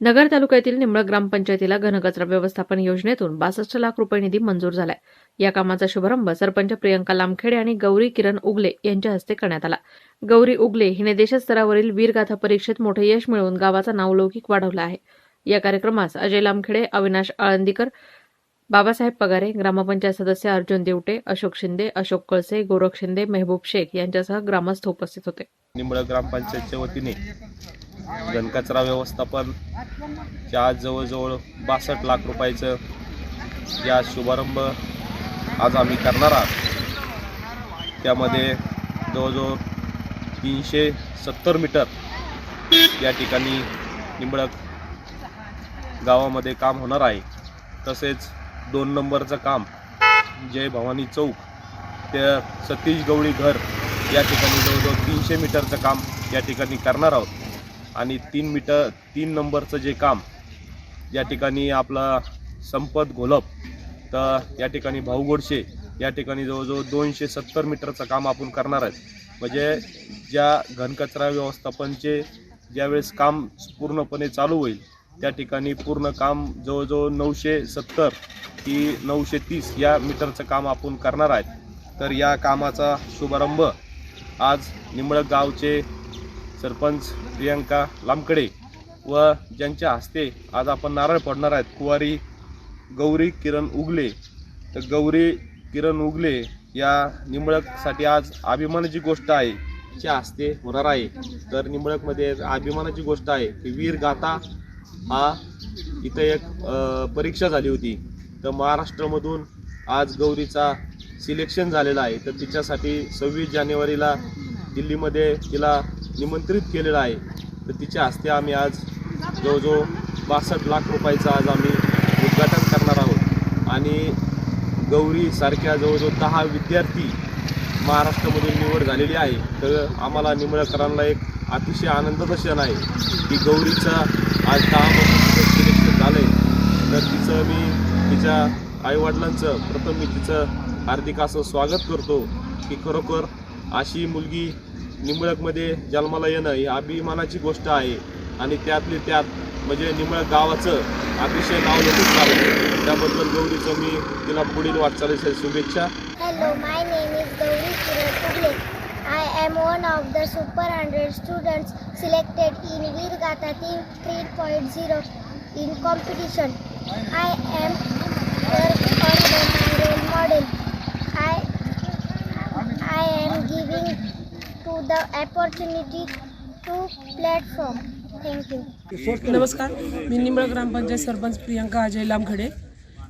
नगर तालुक्यातील निंबळ ग्रामपंचायतीला घनकचरा व्यवस्थापन योजनेतून बासष्ट लाख रुपये निधी मंजूर झालाय. या कामाचा शुभारंभ सरपंच प्रियंका लामखेडे आणि गौरी किरण उगले यांच्या हस्ते करण्यात आला. गौरी उगले हिने देशस्तरावरील वीरगाथा परीक्षेत मोठे यश मिळवून गावाचा नावलौकिक वाढवला आहे. या कार्यक्रमास अजय लामखेडे अविनाश आळंदीकर बाबासाहेब पगारे ग्रामपंचायत सदस्य अर्जुन देवटे अशोक शिंदे अशोक कळसे गोरख शिंदे मेहबूब शेख यांच्यासह ग्रामस्थ उपस्थित होते. निंबळ ग्रामपंचायतच्या वतीने घनकचरा व्यवस्थापन आज जवळजवळ बासष्ट लाख रुपयाचं या शुभारंभ आज आम्ही करणार आहात. त्यामध्ये जवळजवळ तीनशे सत्तर मीटर या ठिकाणी निंबळक गावामध्ये काम होणार आहे. तसेच दोन नंबरचं काम जय भवानी चौक ते सतीश गवळी घर या ठिकाणी जवळजवळ तीनशे मीटरचं काम या ठिकाणी करणार आहोत. आणि तीन मीटर तीन नंबरचं जे काम या ठिकाणी आपला संपत घोलप तर या ठिकाणी भाऊ गोडशे या ठिकाणी जवळजवळ दोनशे सत्तर मीटरचं काम आपण करणार आहेत. म्हणजे ज्या घनकचरा व्यवस्थापनचे ज्यावेळेस काम पूर्णपणे चालू होईल त्या ठिकाणी पूर्ण काम जवळजवळ नऊशे सत्तर की नऊशे तीस या मीटरचं काम आपण करणार आहेत. तर या कामाचा शुभारंभ आज निंबळक गावचे सरपंच प्रियंका लामकडे व ज्यांच्या हस्ते आज आपण नारळ पडणार आहेत. कुवारी गौरी किरण उगले. तर गौरी किरण उगले या निंबळकसाठी आज अभिमानाची गोष्ट आहे. च्या हस्ते होणार आहे. तर निंबळकमध्ये अभिमानाची गोष्ट आहे की वीर गाथा हा इथं एक परीक्षा झाली होती. तर महाराष्ट्रामधून आज गौरीचा सिलेक्शन झालेलं आहे तर तिच्यासाठी सव्वीस जानेवारीला दिल्लीमध्ये तिला निमंत्रित केलेलं आहे. तर तिच्या हस्ते आम्ही आज जवळजवळ बासष्ट लाख रुपयाचं आज आम्ही उद्घाटन करणार आहोत. आणि गौरीसारख्या जवळजवळ दहा विद्यार्थी महाराष्ट्रामधून निवड झालेली आहे. तर आम्हाला निमळकरांना एक अतिशय आनंदाचा क्षण आहे की गौरीचा आज दहामध्ये सिलेक्शन झालं आहे तर तिचं मी तिच्या आईवडिलांचं प्रथम मी तिचं हार्दिक असं स्वागत करतो की खरोखर अशी मुलगी निंबळकमध्ये जन्माला येणं ही अभिमानाची गोष्ट आहे आणि त्यातली त्यात म्हणजे निंबळक गावाचं अतिशय नाव लवकर झालं त्याबद्दल गौरीचं मी तिला पुढील वाटचालीसाठी शुभेच्छा Hello, my name is Gauri Kiran Kugle. I am one of the Super 100 students selected in Virgata Team 3.0 in competition. I am work on the my the opportunity to platform. Thank you. नमस्कार मी निंबळ ग्रामपंचायत सरपंच प्रियंका अजय लामखडे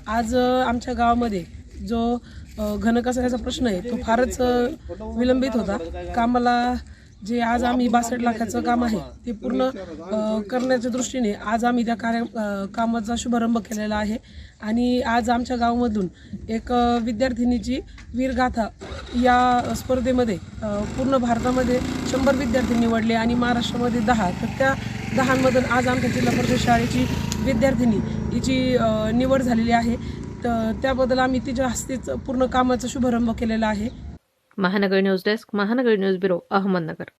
आज अ, आमच्या गावामध्ये जो अ, घनकचऱ्याचा प्रश्न आहे तो फारच अ, विलंबित होता कामाला जे आज आम्ही बासष्ट लाखाचं काम आहे ते पूर्ण करण्याच्या दृष्टीने आज आम्ही त्या कार्य कामाचा शुभारंभ केलेला आहे. आणि आज आमच्या गावामधून एक विद्यार्थिनीची वीरगाथा या स्पर्धेमध्ये पूर्ण भारतामध्ये शंभर विद्यार्थी निवडले आणि महाराष्ट्रामध्ये दहा तर त्या दहांमधून आज आमच्या जिल्हा परिषद शाळेची विद्यार्थिनी हिची निवड झालेली आहे. तर त्याबद्दल आम्ही तिच्या हस्तेच पूर्ण कामाचा शुभारंभ केलेला आहे. Mahanagar news desk Mahanagar news bureau Ahmednagar